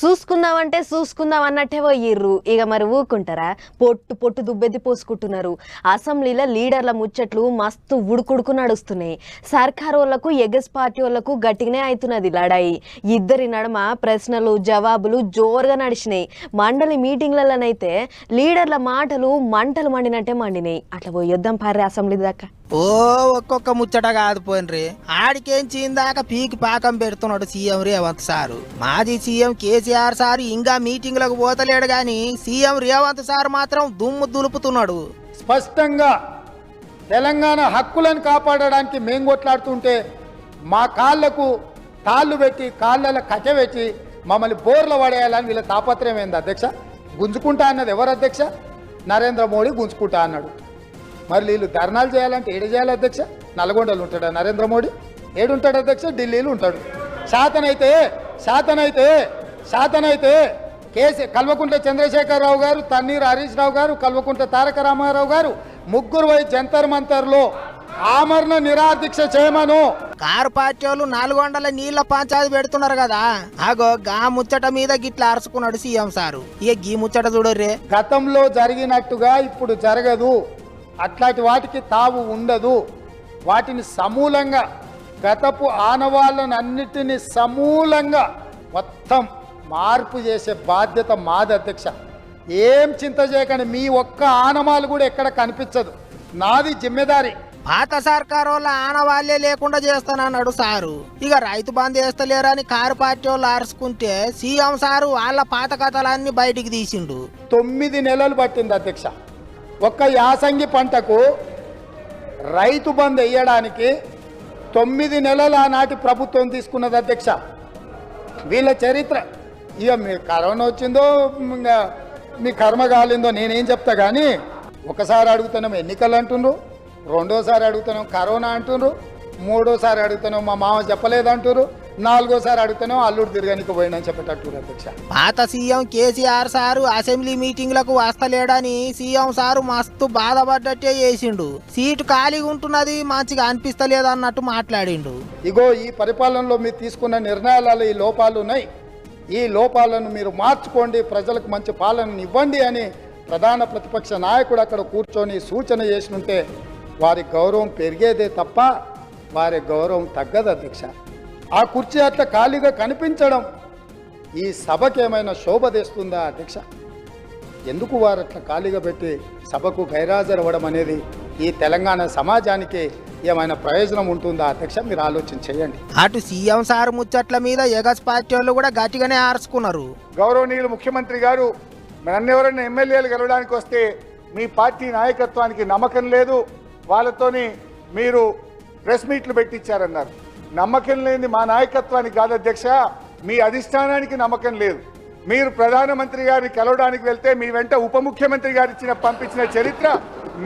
చూసుకుందామంటే చూసుకుందాం అన్నట్టే పోయిర్రు. ఇక మరి ఊకుంటారా పొట్టు పొట్టు దుబ్బెత్తి పోసుకుంటున్నారు. అసెంబ్లీలో లీడర్ల ముచ్చట్లు మస్తు ఉడుకుడుకు నడుస్తున్నాయి. సర్కార్ వాళ్ళకు ఎగస్ పార్టీ వాళ్ళకు గట్టిగానే అవుతున్నది లడాయి. ఇద్దరి నడుమ ప్రశ్నలు జవాబులు జోరుగా నడిచినాయి. మండలి మీటింగ్లలోనైతే లీడర్ల మాటలు మంటలు మండినట్టే మండినాయి. అట్లా పోయొద్దాం పారే అసెంబ్లీ దాకా. ఓ ఒక్కొక్క ముచ్చట కాదు పోయినరి. ఆడికేం చీందాక పీకి పాకం పెడుతున్నాడు సీఎం రేవంత్ సారు. మాజీ సీఎం కేసీఆర్ సార్ ఇంకా మీటింగ్లకు పోతలేడు గాని సీఎం రేవంత్ సార్ మాత్రం దుమ్ము దులుపుతున్నాడు. స్పష్టంగా తెలంగాణ హక్కులను కాపాడడానికి మేము కొట్లాడుతుంటే మా కాళ్ళకు తాళ్ళు పెట్టి కాళ్ళలో కట్ట మమ్మల్ని బోర్లు పడేయాలని వీళ్ళ తాపత్రయం ఏంది అధ్యక్ష? గుంజుకుంటా అన్నది ఎవరు అధ్యక్ష? నరేంద్ర మోడీ గుంజుకుంటా అన్నాడు. మరి వీళ్ళు ధర్నాలు చేయాలంటే ఏడు చేయాలి అధ్యక్ష? నల్గొండలో ఉంటాడా నరేంద్ర మోడీ? ఏడుంటాడు అధ్యక్ష? ఢిల్లీలో ఉంటాడు. శాతనైతే శాతనైతే శాతనైతే కేసీ కల్వకుంట్ల చంద్రశేఖరరావు గారు తన్నీరు హరీష్ రావు గారు కల్వకుంట్ల తారక రామారావు గారు ముగ్గురు పోయి జంతర్ మంతర్లో ఆమరణ నిరాదీక్ష చేయమను. కారు వాళ్ళు నాలుగు వందల నీళ్ళ పంచాది పెడుతున్నారు కదా. ఆగో గా ముచ్చట మీద గిట్లా అరుచుకున్నాడు సీఎం సారు. ఇక గీ ముచ్చట చూడర్రే. గతంలో జరిగినట్టుగా ఇప్పుడు జరగదు. అట్లాంటి వాటికి తావు ఉండదు. వాటిని సమూలంగా గతపు ఆనవాళ్ళను అన్నిటిని సమూలంగా మొత్తం మార్పు చేసే బాధ్యత మాది అధ్యక్ష. ఏం చింత చేయకండి మీ ఒక్క ఆనవాలు కూడా ఎక్కడ కనిపించదు. నాది జిమ్మెదారి. పాత సర్కార్ వాళ్ళ ఆనవాళ్ళే లేకుండా చేస్తానన్నాడు సారు. ఇక రైతు బంద్ చేస్తలేరని కారు పార్టీ వాళ్ళు అరుచుకుంటే సీఎం సారు వాళ్ళ పాత కథలన్నీ బయటికి తీసిండు. తొమ్మిది నెలలు పట్టింది అధ్యక్ష. ఒక్క యాసంగి పంటకు రైతు బంద్ వేయడానికి తొమ్మిది నెలలు ఆనాటి ప్రభుత్వం తీసుకున్నది అధ్యక్ష. వీళ్ళ చరిత్ర. ఇక మీ కరోనా వచ్చిందో ఇంకా మీ కర్మ కాలిందో నేనేం చెప్తా కానీ ఒకసారి అడుగుతున్నాం ఎన్నికలు అంటుండ్రు రెండోసారి అడుగుతున్నాం కరోనా అంటుండ్రు మూడోసారి అడుగుతున్నాం మా మామ చెప్పలేదంటున్నారు నాలుగోసారి అడుగుతున్నాం అల్లుడు తిరగనికి పోయినని చెప్పేటట్టు అధ్యక్ష. పాత సీఎం కేసీఆర్ సారు అసెంబ్లీ మీటింగ్లకు వస్తలేడని సీఎం సారు మస్తు బాధపడ్డట్టే చేసిండు. సీటు ఖాళీగా ఉంటున్నది మంచిగా అనిపిస్తలేదు అన్నట్టు మాట్లాడిండు. ఇగో ఈ పరిపాలనలో మీరు తీసుకున్న నిర్ణయాలలో ఈ లోపాలు ఉన్నాయి. ఈ లోపాలను మీరు మార్చుకోండి ప్రజలకు మంచి పాలనను ఇవ్వండి అని ప్రధాన ప్రతిపక్ష నాయకుడు అక్కడ కూర్చొని సూచన చేసినుంటే వారి గౌరవం పెరిగేదే తప్ప వారి గౌరవం తగ్గదు అధ్యక్ష. ఆ కుర్చీ అట్లా ఖాళీగా కనిపించడం. ఈ సభకి ఏమైనా శోభ తెస్తుందా అధ్యక్ష ఎందుకు వారు అట్లా ఖాళీగా పెట్టి సభకు గైరాజరవ్వడం అనేది ఈ తెలంగాణ సమాజానికి ఏమైనా ప్రయోజనం ఉంటుందా అధ్యక్ష మీరు ఆలోచన చేయండి. అటు సీఎం సారు ముచ్చట్ల మీద ఎగస్ పార్టీ వాళ్ళు కూడా గట్టిగానే ఆర్చుకున్నారు. గౌరవనీయులు ముఖ్యమంత్రి గారు నన్నెవరైనా ఎమ్మెల్యేలు గెలవడానికి వస్తే మీ పార్టీ నాయకత్వానికి నమ్మకం లేదు. వాళ్ళతోని మీరు ప్రెస్ మీట్లు పెట్టించారన్నారు. నమ్మకం లేని మా నాయకత్వానికి కాదు అధ్యక్ష. మీ అధిష్టానానికి నమ్మకం లేదు. మీరు ప్రధానమంత్రి గారిని కలవడానికి వెళ్తే మీ వెంట ఉప ముఖ్యమంత్రి గారు ఇచ్చిన పంపించిన చరిత్ర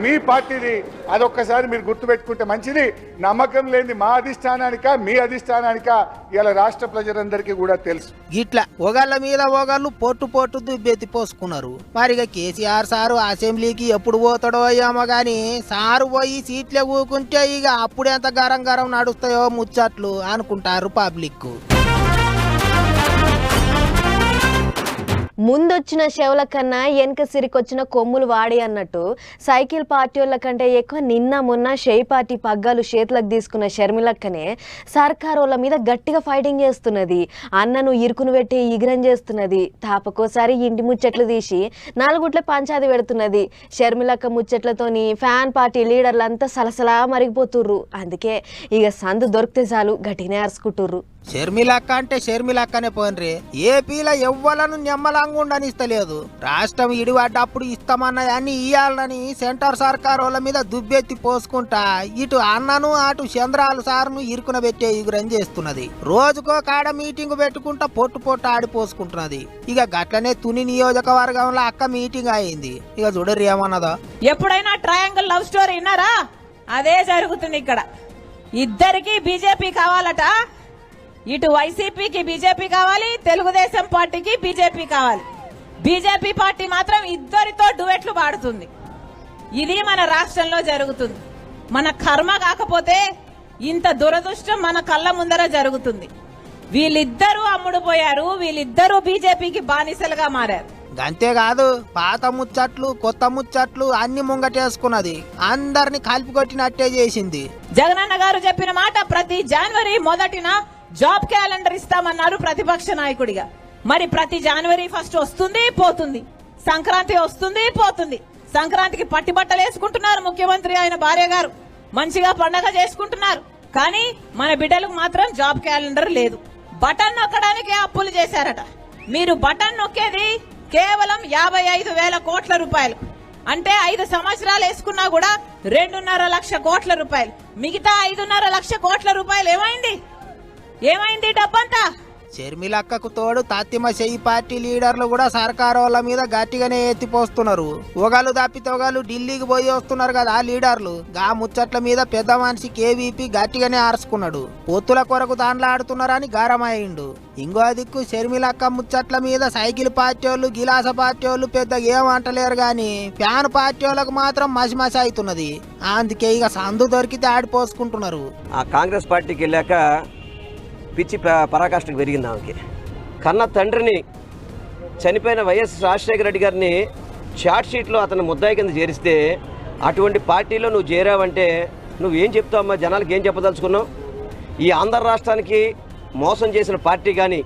మీ పార్టీది. అదొక్కసారి మీరు గుర్తుపెట్టుకుంటే మంచిది. నమ్మకం లేని మా అధిష్టానానిక మీ అధిష్టానానిక ఇలా రాష్ట్ర ప్రజలందరికీ కూడా తెలుసు. ఇట్లా ఒకళ్ళ మీద ఒకళ్ళు పొట్టు పొట్టు దుబ్బెత్తి పోసుకున్నారు. మరిగా కేసీఆర్ సారు అసెంబ్లీకి ఎప్పుడు పోతాడో ఏమో గాని సారు పోయి సీట్లే ఊకుంటే ఇక అప్పుడు ఎంత గరం గరం నడుస్తాయో ముచ్చట్లు అనుకుంటారు పబ్లిక్ ముందొచ్చిన శవుల కన్నా వెనక సిరికొచ్చిన కొమ్ములు వాడి అన్నట్టు సైకిల్ పార్టీ వాళ్ళ కంటే ఎక్కువ నిన్న మొన్న షేయ్ పార్టీ పగ్గాలు చేతులకు తీసుకున్న షర్మిలక్కనే సర్కార్ వాళ్ళ మీద గట్టిగా ఫైటింగ్ చేస్తున్నది. అన్నను ఇరుకును పెట్టి ఇగిరం చేస్తున్నది. తాపకోసారి ఇంటి ముచ్చట్లు తీసి నాలుగుట్ల పంచాది పెడుతున్నది. షర్మిలక్క ముచ్చట్లతోని ఫ్యాన్ పార్టీ లీడర్లంతా సలసలా మరిగిపోతుర్రు. అందుకే ఇక సందు దొరికితే చాలు గట్టినే అరుచుకుంటుర్రు. షర్మిలక్క అంటే షర్మిలక్కనే పోన్రి ఏపీలో ఎవ్వలను నెమ్మలంగా ఉండనిస్తలేదు. రాష్ట్రం ఇడిపడ్డప్పుడు ఇస్తామన్నదాన్ని ఇయ్యాలని సెంటర్ సర్కార్ వాళ్ళ మీద దుబ్బెత్తి పోసుకుంటా ఇటు అన్నను అటు చంద్రాలు సార్ను ఇరుకున పెట్టే ఇగురం చేస్తున్నది. రోజుకో కాడ మీటింగ్ పెట్టుకుంటా పొట్టు పొట్టు ఆడిపోసుకుంటున్నది ఇక గట్లనే తుని నియోజకవర్గంలో అక్క మీటింగ్ అయింది. ఇక చూడరు ఏమన్నదో. ఎప్పుడైనా ట్రయాంగిల్ లవ్ స్టోరీ విన్నారా? అదే జరుగుతుంది ఇక్కడ. ఇద్దరికి బీజేపీ కావాలట. ఇటు వైసీపీకి బీజేపీ కావాలి తెలుగుదేశం పార్టీకి బీజేపీ కావాలి. బీజేపీ పార్టీ మాత్రం ఇద్దరితో డువెట్లు పాడుతుంది. ఇది మన రాష్ట్రంలో జరుగుతుంది. మన కర్మ కాకపోతే ఇంత దురదృష్టం మన కళ్ళ ముందర జరుగుతుంది. వీళ్ళిద్దరూ అమ్ముడు పోయారు వీళ్ళిద్దరూ బీజేపీకి బానిసలుగా మారారు. అంతేకాదు పాత ముచ్చట్లు కొత్త ముచ్చట్లు అన్ని ముంగటేసుకున్నది. అందరిని కలిపి కొట్టినట్టే చేసింది. జగనన్న గారు చెప్పిన మాట ప్రతి జనవరి మొదటిన జాబ్ క్యాలెండర్ ఇస్తామన్నారు ప్రతిపక్ష నాయకుడిగా. మరి ప్రతి జనవరి ఫస్ట్ వస్తుంది పోతుంది. సంక్రాంతి వస్తుంది పోతుంది. సంక్రాంతికి పట్టి బట్టలు వేసుకుంటున్నారు ముఖ్యమంత్రి ఆయన భార్య గారు. మంచిగా పండగ చేసుకుంటున్నారు. కానీ మన బిడ్డలకు మాత్రం జాబ్ క్యాలెండర్ లేదు. బటన్ నొక్కడానికి అప్పులు చేశారట. మీరు బటన్ నొక్కేది కేవలం యాభై ఐదు వేల కోట్ల రూపాయలు. అంటే ఐదు సంవత్సరాలు వేసుకున్నా కూడా రెండున్నర లక్ష కోట్ల రూపాయలు. మిగతా ఐదున్నర లక్ష కోట్ల రూపాయలు ఏమైంది? ఏమైంది డబ్బంతా? షర్మిలక్కకు తోడు తత్తిమ చెయ్యి పార్టీ లీడర్లు కూడా సర్కారు వాళ్ళ మీద గట్టిగానే ఎత్తిపోస్తున్నారు. ఒకళ్ళు తప్పితే ఒకళ్ళు ఢిల్లీకి పోయి వస్తున్నారు కదా ఆ లీడర్లు. గా ముచ్చట్ల మీద పెద్ద మనిషి కేవీపీ గట్టిగానే ఆర్చుకున్నాడు. పొత్తుల కొరకు దాంట్లాడుతున్నారని గారమయ్యిండు ఇంకో దిక్కు షర్మిలక్క ముచ్చట్ల మీద సైకిల్ పార్టీ వాళ్ళు గిలాస పార్టీ వాళ్ళు పెద్దగా ఏమంటలేరు గాని ఫ్యాన్ పార్టీ వాళ్ళకు మాత్రం మసి మసి అవుతున్నది. అందుకే ఇక సందు దొరికితే ఆడిపోసుకుంటున్నారు. ఆ కాంగ్రెస్ పార్టీకి వెళ్ళాక పిచ్చి ప- పరాకాష్ఠకు పెరిగింది ఆమెకి. కన్న తండ్రిని చనిపోయిన వైఎస్ రాజశేఖర రెడ్డి గారిని చార్ట్ షీట్లో అతను ముద్దాయి కింద చేరిస్తే అటువంటి పార్టీలో నువ్వు చేరావంటే నువ్వేం చెప్తావమ్మా జనాలకు ఏం చెప్పదలుచుకున్నావు? ఈ ఆంధ్ర రాష్ట్రానికి మోసం చేసిన పార్టీ కానీ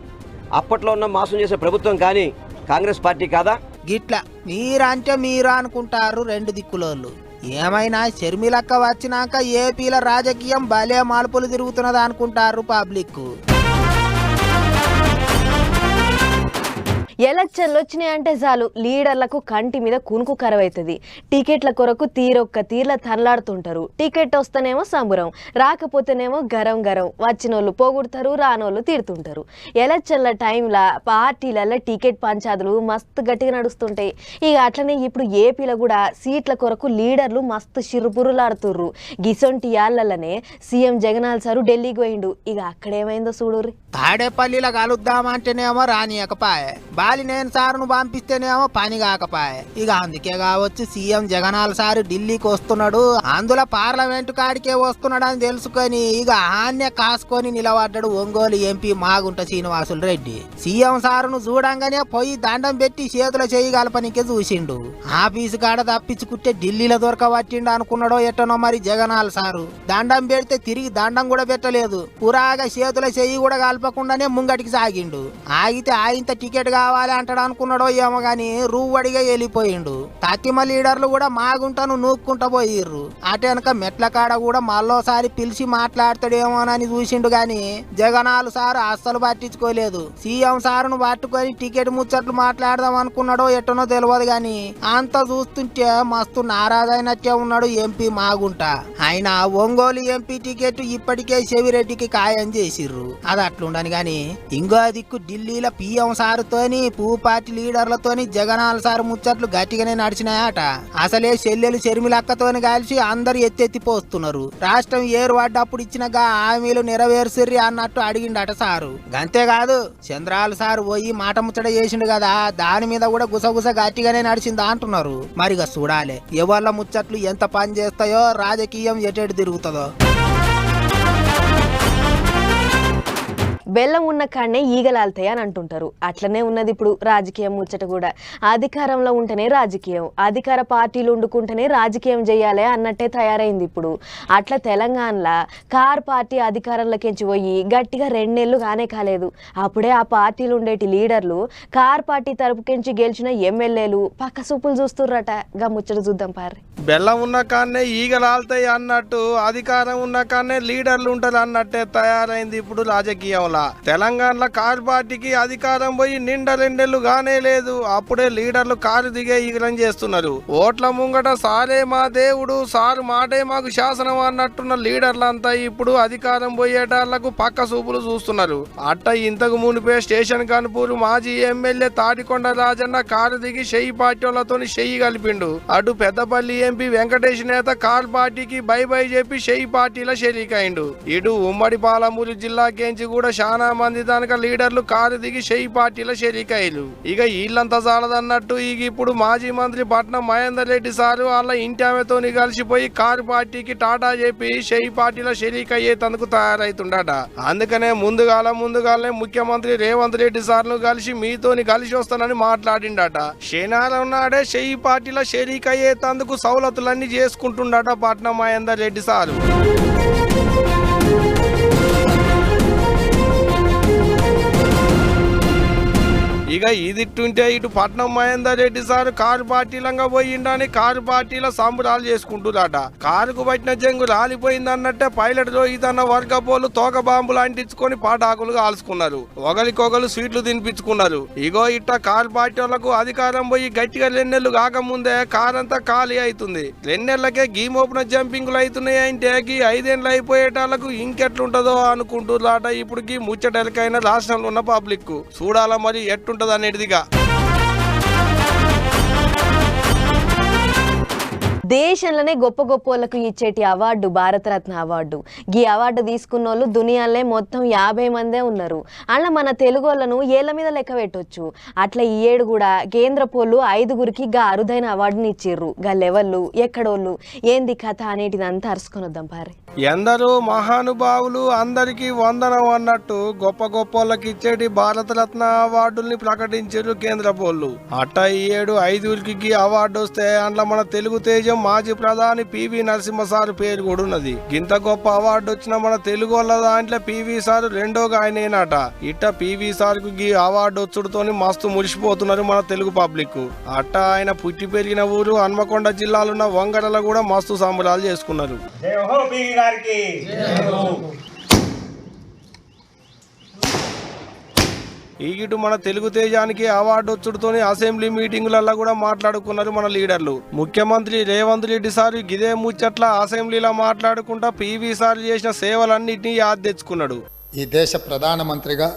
అప్పట్లో ఉన్న మోసం చేసిన ప్రభుత్వం కానీ కాంగ్రెస్ పార్టీ కాదా? గిట్లా మీరంటే మీరు అనుకుంటారు రెండు దిక్కులోళ్ళు. ఏమైనా షర్మిలక్క వచ్చినాక ఏపీల రాజకీయం భలే మార్పులు తిరుగుతున్నది అనుకుంటారు పబ్లిక్ ఎలక్షన్లు వచ్చినాయంటే చాలు లీడర్లకు కంటి మీద కునుకు కరవైతుంది. టికెట్ల కొరకు తీరొక్క తీర్ల తనలాడుతుంటారు. టికెట్ వస్తేనేమో సంబురం రాకపోతేనేమో గరం గరం. వచ్చినోళ్ళు పోగొడతారు రానోళ్ళు తీరుతుంటారు. ఎలక్షన్ల టైంలో పార్టీలలో టికెట్ పంచాదులు మస్తు గట్టిగా నడుస్తుంటాయి. ఇక అట్లనే ఇప్పుడు ఏపీలో కూడా సీట్ల కొరకు లీడర్లు మస్తు చిరుపురులాడుతుర్రు. గిసొంటి యాళ్ళనే సీఎం జగనాల్ సారు ఢిల్లీకి పోయిండు. ఇక అక్కడేమైందో చూడుర్రి. తాడేపల్లిలో కలుద్దామంటేనేమో రానియకపాయే. గాలి నేను సార్ను పంపిస్తేనేమో పని కాకపాయే. ఇక అందుకే కావచ్చు సీఎం జగనాల్ సారు ఢిల్లీకి వస్తున్నాడు అందులో పార్లమెంటు కాడికే వస్తున్నాడు అని తెలుసుకొని ఇక ఆన్య కాసుకొని నిలబడ్డాడు ఒంగోలు ఎంపీ మాగుంట శ్రీనివాసులు రెడ్డి. సీఎం సారును చూడంగానే పోయి దండం పెట్టి చేతుల చేయి కలపనికే చూసిండు. ఆఫీసు కాడ తప్పించుకుంటే ఢిల్లీలో దొరకబట్టిండు అనుకున్నాడో ఎట్టనో మరి జగనాల్ సారు. దండం పెడితే తిరిగి దండం కూడా పెట్టలేదు. పురాగా చేతుల చెయ్యి కూడా కలపకుండానే ముంగటికి సాగిండు. ఆగితే ఆయింత టికెట్ కావాలి? అంటాడు అనుకున్నాడో ఏమో గాని రూవడిగా వెళ్ళిపోయిండు. తత్తిమ లీడర్లు కూడా మాగుంటాను నూక్కుంటా పోయిర్రు. అటెనక మెట్ల కాడ కూడా మళ్ళోసారి పిలిచి మాట్లాడతాడేమోనని చూసిండు గాని జగనాలు సారు అస్సలు పట్టించుకోలేదు. సీఎం సారును పట్టుకొని టికెట్ ముచ్చట్లు మాట్లాడదాం అనుకున్నాడో ఎట్టనో తెలియదు గాని అంత చూస్తుంటే మస్తు నారాజైనట్టే ఉన్నాడు ఎంపీ మాగుంట ఆయన ఒంగోలు ఎంపీ టికెట్ ఇప్పటికే చెవిరెడ్డికి ఖాయం చేసిర్రు. అది అట్లుండని గాని ఇంకో దిక్కు ఢిల్లీలో పిఎం సారుతోని పువ్వు పార్టీ లీడర్లతోని జగనాల సార్ ముచ్చట్లు గట్టిగానే నడిచినాయట. అసలే చెల్లెలు షర్మిలక్కతోని కలిసి అందరు ఎత్తెత్తి పోస్తున్నారు రాష్ట్రం ఏరు పడ్డప్పుడు ఇచ్చిన హామీలు నెరవేర్సిర్రి అన్నట్టు అడిగిండట సారు. అంతేకాదు చంద్రాలు సారు పోయి మాట ముచ్చట చేసిండు కదా దాని మీద కూడా గుసగుస గట్టిగానే నడిచిందా అంటున్నారు. మరిగా చూడాలి ఎవళ్ళ ముచ్చట్లు ఎంత పని చేస్తాయో రాజకీయం ఎటెడు తిరుగుతుందో. బెల్లం ఉన్న కాడనే ఈగలాల్తాయి అని అంటుంటారు. అట్లనే ఉన్నది ఇప్పుడు రాజకీయం ముచ్చట కూడా. అధికారంలో ఉంటేనే రాజకీయం అధికార పార్టీలు వండుకుంటేనే రాజకీయం చేయాలి అన్నట్టే తయారైంది ఇప్పుడు. అట్లా తెలంగాణలో కార్ పార్టీ అధికారంలోకించి పోయి గట్టిగా రెండేళ్ళు కానే కాలేదు. అప్పుడే ఆ పార్టీలు ఉండేటి లీడర్లు కార్ పార్టీ తరపుకించి గెలిచిన ఎమ్మెల్యేలు పక్క సూపులు చూస్తుర్రట. గా ముచ్చట చూద్దాం పారి బెల్లం ఉన్న కాన్నే ఈగలాల్తాయి అన్నట్టు అధికారం ఉన్న కాన్నే లీడర్లు ఉంటారు అన్నట్టే తయారైంది ఇప్పుడు రాజకీయంలో. తెలంగాణలో కారు పార్టీకి అధికారం పోయి నిండ రెండేళ్ళు గానే లేదు. అప్పుడే లీడర్లు కారు దిగే ఈగలం చేస్తున్నారు. ఓట్ల ముంగట సారే మా దేవుడు సారు మాటే మాకు శాసనం అన్నట్టున్న లీడర్లంతా ఇప్పుడు అధికారం పోయేటాళ్ళకు పక్క చూపులు చూస్తున్నారు. అట్ట ఇంతకు మునిపే స్టేషన్ కనుపూరు మాజీ ఎమ్మెల్యే తాడికొండ రాజన్న కారు దిగి షెయ్యి పార్టీలతో షెయ్యి కలిపిండు. అటు పెద్దపల్లి ఎంపీ వెంకటేష్ నేత కార్ పార్టీకి బై బై చెప్పి షెయ్యి పార్టీల షరీకైండు. ఇటు ఉమ్మడి పాలమూరు జిల్లా కేంచి కూడా చాలా మంది దానిక లీడర్లు కారు దిగి షెయి పార్టీల షెరికాయలు ఇక వీళ్ళంతా చాలదన్నట్టు ఇక ఇప్పుడు మాజీ మంత్రి పట్నం మహేందర్ రెడ్డి సారు వాళ్ళ ఇంటి ఆమెతోని కలిసిపోయి కారు పార్టీకి టాటా చెప్పి షెయి పార్టీల షెరీక్ అయ్యేందుకు తయారైతుండట. అందుకనే ముందుగాల ముందుగాలనే ముఖ్యమంత్రి రేవంత్ రెడ్డి సార్ను కలిసి మీతోని కలిసి వస్తానని మాట్లాడిండట. శనివారం నాడే షెయి పార్టీల షెరీక్ అయ్యేందుకు సౌలతులన్నీ చేసుకుంటుండట పట్నం మహేందర్ రెడ్డి సారు. ఇక ఇదిట్టుంటే ఇటు పట్నం మహేందర్ రెడ్డి సార్ కారు పార్టీలంగా పోయిండని కారు పార్టీల సంబరాలు చేసుకుంటున్నారట కారుకు పట్టిన జంగు రాలిపోయింది అన్నట్టే పైలట్ రోహిత్ అన్న వర్గపోలు తోక బాంబులు అంటించుకొని పాటాకులు కాల్చుకున్నారు. ఒకరికొకరు స్వీట్లు తినిపించుకున్నారు. ఇగో ఇట్ట కారు పార్టీ వాళ్ళకు అధికారం పోయి గట్టిగా రెండేళ్ళు కాకముందే కార్ అంతా ఖాళీ అవుతుంది రెండేళ్ళకే గీమ్ జంపింగ్లు అవుతున్నాయి అంటే గీ ఐదేళ్ళు అయిపోయేటాలకు ఇంకెట్లుంటదో అనుకుంటున్నారట ఇప్పుడు గీ ముచ్చటెలకైన రాష్ట్రంలో ఉన్న పబ్లిక్ చూడాలా మరి ఎట్టు ఉంటుంది అనేటిదిగా దేశంలోనే గొప్ప గొప్ప వాళ్ళకు ఇచ్చేటి అవార్డు భారతరత్న అవార్డు. ఈ అవార్డు తీసుకున్న వాళ్ళు దునియాలే మొత్తం యాభై మందే ఉన్నారు. అలా మన తెలుగు వాళ్ళను ఏళ్ళ మీద లెక్క పెట్టొచ్చు. అట్లా ఈ ఏడు కూడా కేంద్ర పోలు ఐదుగురికి గా అరుదైన అవార్డుని ఇచ్చిర్రు. గా లెవెళ్ళు ఎక్కడోళ్ళు ఏంది కథ అనేటిదంతా అరుసుకొని వద్దాం పారి. ఎందరూ మహానుభావులు అందరికీ వందనం అన్నట్టు గొప్ప గొప్పలకి ఇచ్చేటి భారతరత్న అవార్డుల్ని ప్రకటించారు కేంద్ర పోళ్ళు. అట్ట ఈ ఏడు ఐదుగురికి గీ అవార్డు వస్తే అందులో మన తెలుగు తేజం మాజీ ప్రధాని పివి నరసింహ సార్ పేరు కూడా ఉన్నది. ఇంత గొప్ప అవార్డు వచ్చిన మన తెలుగు వాళ్ళ దాంట్లో పివి సార్ రెండోగా ఆయనేనట. ఇట్ట పివి సార్కు గీ అవార్డు వచ్చుడుతోని మస్తు మురిసిపోతున్నారు మన తెలుగు పబ్లిక్. అట్ట ఆయన పుట్టి పెరిగిన ఊరు హన్మకొండ జిల్లాలో ఉన్న వంగడలో కూడా మస్తు సంబరాలు చేసుకున్నారు. గారికి. ఈగిటు మన తెలుగు తేజానికి అవార్డు వచ్చుడుతోని అసెంబ్లీ మీటింగులలో కూడా మాట్లాడుకున్నారు మన లీడర్లు. ముఖ్యమంత్రి రేవంత్ రెడ్డి సార్ గిదే ముచ్చట్ల అసెంబ్లీలో మాట్లాడుకుంటా పివి సార్ చేసిన సేవలన్నింటినీ యాద్ తెచ్చుకున్నాడు. ఈ దేశ ప్రధానమంత్రిగా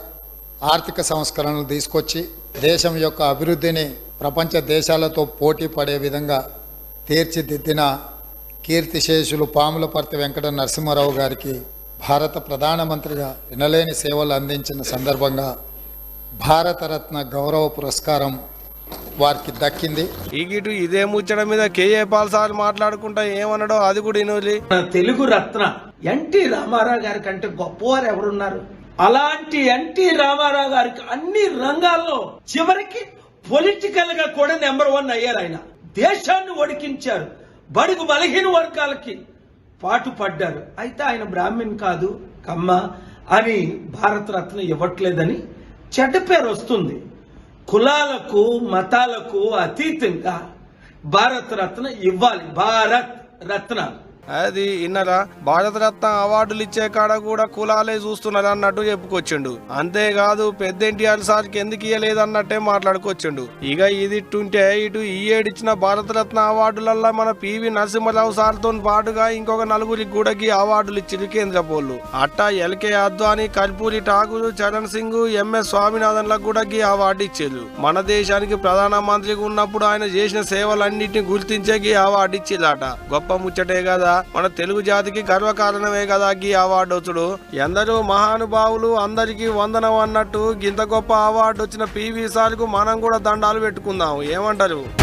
ఆర్థిక సంస్కరణలు తీసుకొచ్చి దేశం యొక్క అభివృద్ధిని ప్రపంచ దేశాలతో పోటీ పడే విధంగా తీర్చిదిద్దిన కీర్తిశేషులు పాములపర్తి వెంకట నరసింహారావు గారికి భారత ప్రధానమంత్రిగా ఎనలేని సేవలు అందించిన సందర్భంగా భారతరత్న గౌరవ పురస్కారం వారికి దక్కింది. ఈగిటు ఇదే ముచ్చట మీద కేఏ పాల్ సార్ మాట్లాడుకుంటా ఏమన్నాడో అది కూడా ఇనోలి తెలుగు రత్న ఎన్టీ రామారావు గారి కంటే గొప్పవారు ఎవరున్నారు? అలాంటి ఎన్టీ రామారావు గారికి అన్ని రంగాల్లో చివరికి పొలిటికల్గా కూడా నెంబర్ వన్ అయ్యారు ఆయన. దేశాన్ని ఒడికించారు. బడుగు బలహీన వర్గాలకి పాటు పడ్డారు. అయితే ఆయన బ్రాహ్మణ్ కాదు కమ్మ అని భారతరత్న ఇవ్వట్లేదని చెడ్డ పేరు వస్తుంది. కులాలకు మతాలకు అతీతంగా భారతరత్న ఇవ్వాలి. భారత్ రత్న అది ఇన్నరా భారతరత్న అవార్డులు ఇచ్చే కాడ కూడా కులాలే చూస్తున్నారు అన్నట్టు చెప్పుకొచ్చిండు. అంతేకాదు పెద్ద ఎన్టీఆర్ సార్కి ఎందుకు ఇయ్యలేదు అన్నట్టే మాట్లాడుకొచ్చిండు. ఇక ఇది ఇట్టుంటే ఇటు ఈ ఏడిచ్చిన భారతరత్న అవార్డులల్లో మన పివి నరసింహరావు సార్తో పాటుగా ఇంకొక నలుగురికి కూడా ఈ అవార్డులు ఇచ్చింది కేంద్ర పోలు అట్టా ఎల్కే అద్వాని కర్పూరి ఠాకూర్ చరణ్ సింగ్ ఎంఎస్ స్వామినాథన్లకు కూడా ఈ అవార్డు ఇచ్చారు మన దేశానికి ప్రధానమంత్రిగా ఉన్నప్పుడు ఆయన చేసిన సేవలన్నింటినీ గుర్తించే ఈ అవార్డు ఇచ్చిల్లట గొప్ప ముచ్చటే కదా మన తెలుగు జాతికి గర్వకారణమే కదా గీ అవార్డు వచ్చుడు. ఎందరో మహానుభావులు అందరికీ వందనం అన్నట్టు గింత గొప్ప అవార్డు వచ్చిన పివి సార్కు మనం కూడా దండాలు పెట్టుకుందాం. ఏమంటారు?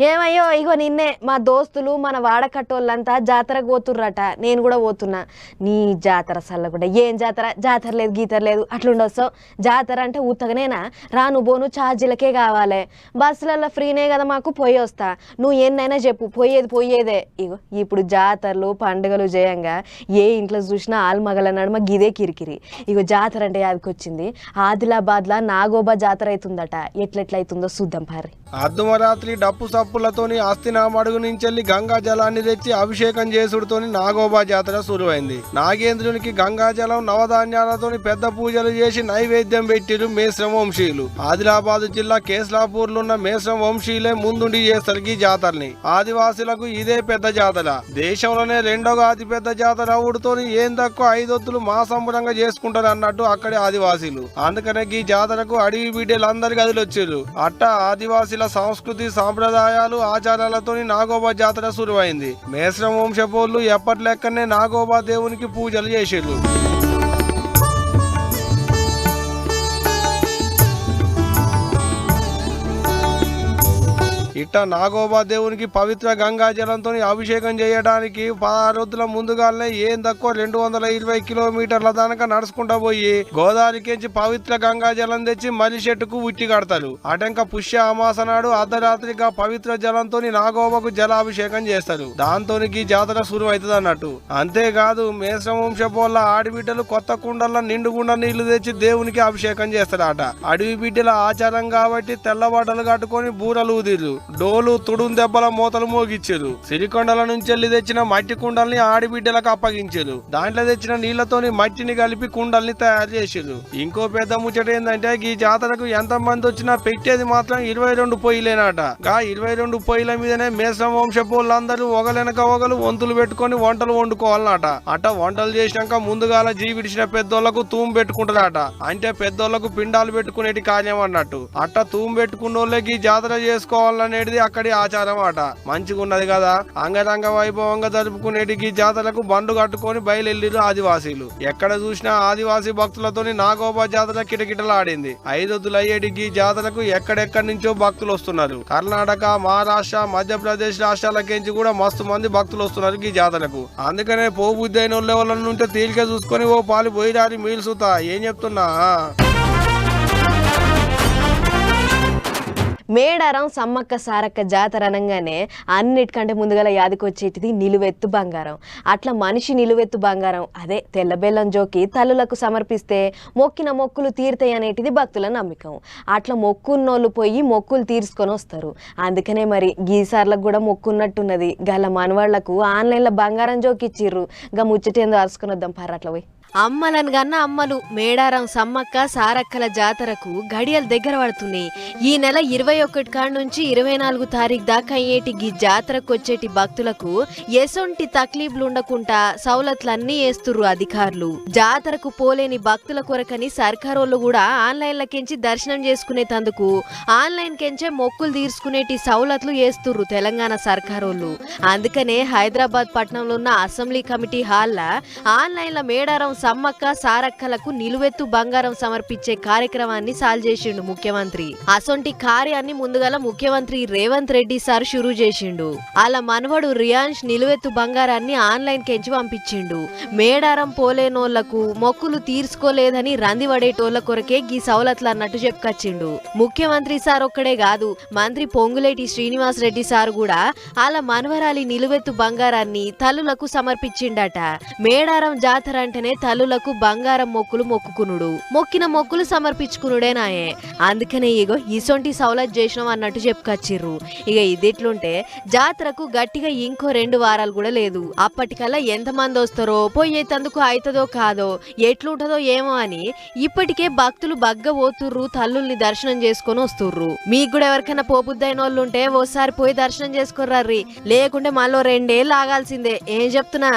ఏమయ్యో ఇగో నిన్నే మా దోస్తులు మన వాడకట్టోళ్ళంతా జాతరకు పోతుర్రట. నేను కూడా పోతున్నా. నీ జాతర సల్లకుండా ఏం జాతర? జాతర లేదు గీతర లేదు. అట్లుండొస్తావు? జాతర అంటే ఉత్తగనేనా రాను బోను ఛార్జీలకే కావాలి. బస్సులలో ఫ్రీనే కదా మాకు పోయి వస్తా. నువ్వు ఎన్నైనా చెప్పు. పోయేది పోయేదే. ఇగో ఇప్పుడు జాతరలు పండుగలు చేయంగా ఏ ఇంట్లో చూసినా ఆల్మగల నడుమ గిదే కిరికిరి. ఇగో జాతర అంటే యాదకొచ్చింది. ఆదిలాబాద్లో నాగోబా జాతర అవుతుందట ఎట్లెట్లయితుందో చూద్దాం పారి. అర్ధమరాత్రి డప్పు సప్పులతోని ఆస్తినామడుగు నుంచెల్లి గంగా జలాన్ని తెచ్చి అభిషేకం చేసుడుతోని నాగోబా జాతర సురువైంది. నాగేంద్రునికి గంగా జలం నవధాన్యాలతోని పెద్ద పూజలు చేసి నైవేద్యం పెట్టిరు మేశ్రం వంశీయులు ఆదిలాబాద్ జిల్లా కేస్లాపూర్ ఉన్న మేశ్రం వంశీయులే ముందుండి చేస్తారు ఈ జాతరని. ఆదివాసులకు ఇదే పెద్ద జాతర. దేశంలోనే రెండవ అతి పెద్ద జాతర అవుడుతోని ఏం తక్కువ ఐదొత్తులు మా సంబరంగా చేసుకుంటారు అన్నట్టు అక్కడి ఆదివాసీలు. అందుకనే ఈ జాతరకు అడవి బిడ్డలు అందరి గదులు అట్ట ఆదివాసీల వాళ్ళ సంస్కృతి సాంప్రదాయాలు ఆచారాలతోని నాగోబా జాతర సురువైంది. మేశ్రం వంశపోళ్ళు ఎప్పటి లెక్కనే నాగోబా దేవునికి పూజలు చేసేళ్ళు ఇట్ట నాగోబా దేవునికి పవిత్ర గంగా జలంతో అభిషేకం చేయడానికి పదహారొద్దుల ముందుగానే ఏం తక్కువ రెండు వందల ఇరవై కిలోమీటర్ల దానక నడుచుకుంటా పోయి గోదావరికించి పవిత్ర గంగా జలం తెచ్చి మలి చెట్టుకు ఉట్టి కడతారు. అటంక పుష్య అమాస నాడు అర్ధరాత్రిగా పవిత్ర జలంతో నాగోబాకు జలాభిషేకం చేస్తారు. దాంతో ఈ జాతర శురు అవుతుంది అన్నట్టు అంతేకాదు మేశ్రమ వంశపోళ్ళ ఆడిబిడ్డలు కొత్త కుండల్లో నిండుగుండ నీళ్ళు తెచ్చి దేవునికి అభిషేకం చేస్తారట. అడవి బిడ్డల ఆచారం కాబట్టి తెల్ల బట్టలు కట్టుకొని బూరలు ఊదిరు డోలు తుడుం దెబ్బల మూతలు మోగిచ్చారు సిరికొండల నుంచి వెళ్ళి తెచ్చిన మట్టి కుండల్ని ఆడిబిడ్డలకు అప్పగించారు దాంట్లో తెచ్చిన నీళ్ళతోని మట్టిని కలిపి కుండల్ని తయారు చేసేది. ఇంకో పెద్ద ముచ్చట ఏంటంటే ఈ జాతరకు ఎంత మంది వచ్చినా పెట్టేది మాత్రం ఇరవై రెండు పొయ్యిలేనట. గా ఇరవై రెండు పొయ్యిల మీదనే మేసం వంశపోళ్ళందరూ ఒకలెనక ఒకలు వంతులు పెట్టుకొని వంటలు వండుకోవాలన్నట అట్ట వంటలు చేసినాక ముందుగాల జీవిడిచిన పెద్దోళ్ళకు తూము పెట్టుకుంటారట అంటే పెద్దోళ్ళకు పిండాలు పెట్టుకునేటి కార్యం అన్నట్టు. అట్ట తూము పెట్టుకున్న వాళ్ళకి జాతర చేసుకోవాలనేది అక్కడి ఆచారం అట మంచిగున్నది కదా. అంగరంగ వైభవంగా జరుపుకునేటికి జాతరకు బండ్లు కట్టుకొని బయలుదేరు ఆదివాసీలు. ఎక్కడ చూసినా ఆదివాసీ భక్తులతోని నాగోబా జాతర కిటకిటలాడింది. ఐదొద్దులు అయ్యేటికి జాతరకు ఎక్కడెక్కడి నుంచో భక్తులు వస్తున్నారు కర్ణాటక మహారాష్ట్ర మధ్యప్రదేశ్ రాష్ట్రాలకించి కూడా మస్తు మంది భక్తులు వస్తున్నారు ఈ జాతరకు. అందుకనే పోబుద్ది అయిన వాళ్ళ నుండి తేలిక చూసుకొని ఓ పాలు పోయిరారి మీల్సుతా. ఏం చెప్తున్నా? మేడారం సమ్మక్క సారక్క జాతర అనగానే అన్నిటికంటే ముందుగల యాదికొచ్చేటిది నిలువెత్తు బంగారం. అట్లా మనిషి నిలువెత్తు బంగారం. అదే తెల్లబెల్లం జోకి తల్లులకు సమర్పిస్తే మొక్కిన మొక్కులు తీరుతాయి అనేటిది భక్తుల నమ్మకం. అట్లా మొక్కున్నోళ్ళు పోయి మొక్కులు తీర్చుకొని వస్తారు. అందుకనే మరి గీసార్లకు కూడా మొక్కున్నట్టున్నది. గల మనవాళ్ళకు ఆన్లైన్లో బంగారం జోకిచ్చిర్రు. గా ముచ్చటేందో అరుచుకొని వద్దాం పర్రట్ల పోయి. అమ్మలను గన్న అమ్మలు మేడారం సమ్మక్క సారక్కల జాతరకు గడియలు దగ్గర పడుతున్నాయి. ఈ నెల ఇరవై ఒకటి కాడ నుంచి ఇరవై నాలుగు తారీఖు దాకా అయ్యేటి ఈ జాతరకు వచ్చేటి భక్తులకు ఎసొంటి తక్లీఫ్లు ఉండకుండా సౌలతులన్నీ వేస్తుర్రు అధికారులు. జాతరకు పోలేని భక్తుల కొరకని సర్కారోళ్ళు కూడా ఆన్లైన్లకించి దర్శనం చేసుకునే తందుకు ఆన్లైన్ కెంచే మొక్కులు తీర్చుకునేటి సౌలతులు వేస్తుర్రు తెలంగాణ సర్కారోళ్ళు. అందుకనే హైదరాబాద్ పట్టణంలో ఉన్న అసెంబ్లీ కమిటీ హాల్ల ఆన్లైన్ల మేడారం సమ్మక్క సారక్కలకు నిలువెత్తు బంగారం సమర్పించే కార్యక్రమాన్ని సాల్జేసిండు ముఖ్యమంత్రి. అసొంటి కార్యాన్ని ముందుగల ముఖ్యమంత్రి రేవంత్ రెడ్డి సార్ షురూ చేసిండు. అలా మనవడు రియాన్స్ నిలువెత్తు బంగారాన్ని ఆన్లైన్ కెంచి పంపించిండు. మేడారం పోలేనోళ్ళకు మొక్కులు తీర్చుకోలేదని రందివడేటోళ్ళ కొరకే గీ సవలత్లు అన్నట్టు చెప్పుకొచ్చిండు. ముఖ్యమంత్రి సార్ ఒక్కడే కాదు మంత్రి పొంగులేటి శ్రీనివాస్ రెడ్డి సార్ కూడా అలా మనవరాలి నిలువెత్తు బంగారాన్ని తల్లులకు సమర్పించిండట. మేడారం జాతర అంటేనే తల్లులకు బంగారం మొక్కులు మొక్కుకునుడు. మొక్కిన మొక్కులు సమర్పించుకునుడేనాయే అందుకనే ఇగో ఇసొంటి సౌలత్ చేసినాం అన్నట్టు చెప్పుకొచ్చిర్రు. ఇక ఇదిట్లుంటే జాతరకు గట్టిగా ఇంకో రెండు వారాలు కూడా లేదు. అప్పటికల్లా ఎంతమంది వస్తారో పోయేతందుకు అవుతుందో కాదో ఎట్లుంటదో ఏమో అని ఇప్పటికే భక్తులు బగ్గ పోతుర్రు తల్లుల్ని దర్శనం చేసుకొని వస్తుర్రు. మీకు కూడా ఎవరికైనా పోబుద్దైన వాళ్ళు ఉంటే ఓసారి పోయి దర్శనం చేసుకోర్రీ లేకుంటే మళ్ళీ రెండేళ్ళు ఆగాల్సిందే. ఏం చెప్తున్నా?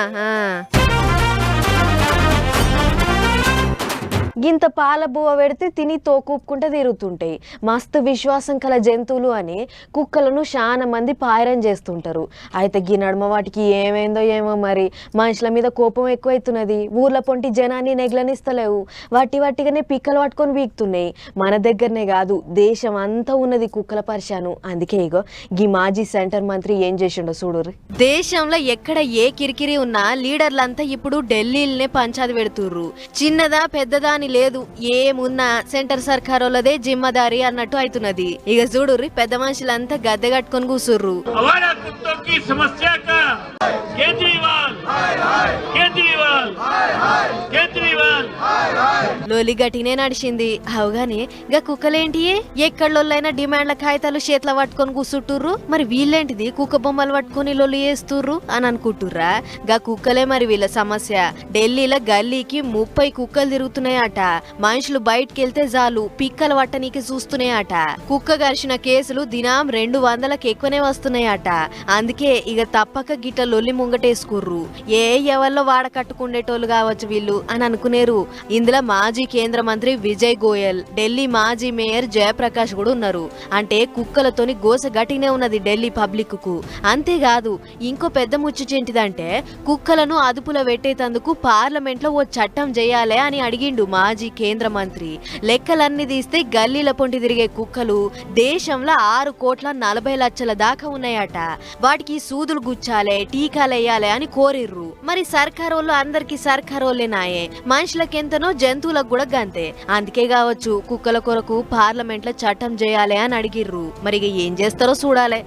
గింత పాల బువ్వ పెడితే తిని తోకూపుకుంటే తిరుగుతుంటాయి. మస్తు విశ్వాసం కల జంతువులు అని కుక్కలను చాలా మంది పాయరం చేస్తుంటారు. అయితే గీ నడుమ వాటికి ఏమైందో ఏమో మరి. మనుషుల మీద కోపం ఎక్కువైతున్నది. ఊర్ల పొంటి జనాన్ని నెగ్లనిస్తలేవు. వాటి వాటిగానే పిక్కలు పట్టుకొని వీక్తున్నాయి. మన దగ్గరనే కాదు దేశం అంతా ఉన్నది కుక్కల పరిశాను. అందుకే ఇగో గీ మాజీ సెంటర్ మంత్రి ఏం చేసిండో చూడరు దేశంలో ఎక్కడ ఏ కిరికిరి ఉన్నా లీడర్లంతా ఇప్పుడు ఢిల్లీలనే పంచాది పెడుతుర్రు. చిన్నదా పెద్దదా అని ఏమీ లేదు. ఏమున్నా సెంటర్ సర్కారోలదే జిమ్మదారి అన్నట్టు అవుతున్నది ఇక చూడుర్రి పెద్ద మనుషులంతా గద్దె కట్టుకొని కూసుర్రు. సమస్య లోలి గట్టినే నడిచింది. అవుగానే గా కుక్కలేంటి? ఎక్కడోళ్ళైనా డిమాండ్ల కాగితాలు చేతిలో పట్టుకొని కూసుంటుర్రు? మరి వీళ్ళేంటిది? కుక్క బొమ్మలు పట్టుకొని లొల్లి చేస్తుర్రు? అని అనుకుంటుర్రా? గా కుక్కలే మరి వీళ్ళ సమస్య. ఢిల్లీలో గల్లీకి ముప్పై కుక్కలు తిరుగుతున్నాయట. మనుషులు బయటకెళ్తే చాలు పిక్కలు పట్టనీకి చూస్తున్నాయట. కుక్క గరిచిన కేసులు దినం రెండు వందలకు ఎక్కువనే వస్తున్నాయట. అందుకే ఇక తప్పక గిట్ట లొల్లి ముంగటేసుకుర్రు. ఏ ఎవరిలో వాడ కట్టుకుండేటోళ్ళు కావచ్చు వీళ్ళు అని అనుకునేరు. ఇందులో మాజీ కేంద్ర మంత్రి విజయ్ గోయల్ ఢిల్లీ మాజీ మేయర్ జయప్రకాష్ కూడా ఉన్నారు. అంటే కుక్కలతోని గోస గట్టినే ఉన్నది ఢిల్లీ పబ్లిక్కు అంతేకాదు ఇంకో పెద్ద ముచ్చుచేంటిదంటే కుక్కలను అదుపులో పెట్టేటందుకు పార్లమెంట్లో ఓ చట్టం చేయాలి అని అడిగిండు మాజీ కేంద్ర మంత్రి. లెక్కలన్నీ తీస్తే గల్లీల పొంటి తిరిగే కుక్కలు దేశంలో ఆరు కోట్ల నలభై లక్షల దాకా ఉన్నాయట. వాటికి సూదులు గుచ్చాలే టీకాలేయాలే అని కోరిర్రు. మరి సర్కారోళ్ళు అందరికి సర్కారోళ్ళేనాయే మనుషులకెంతనో జంతువులకు కూడా గంతే. అందుకే కావచ్చు కుక్కల కొరకు పార్లమెంట్లో చట్టం చేయాలి అని అడిగిర్రు. మరి ఏం చేస్తారో చూడాలి.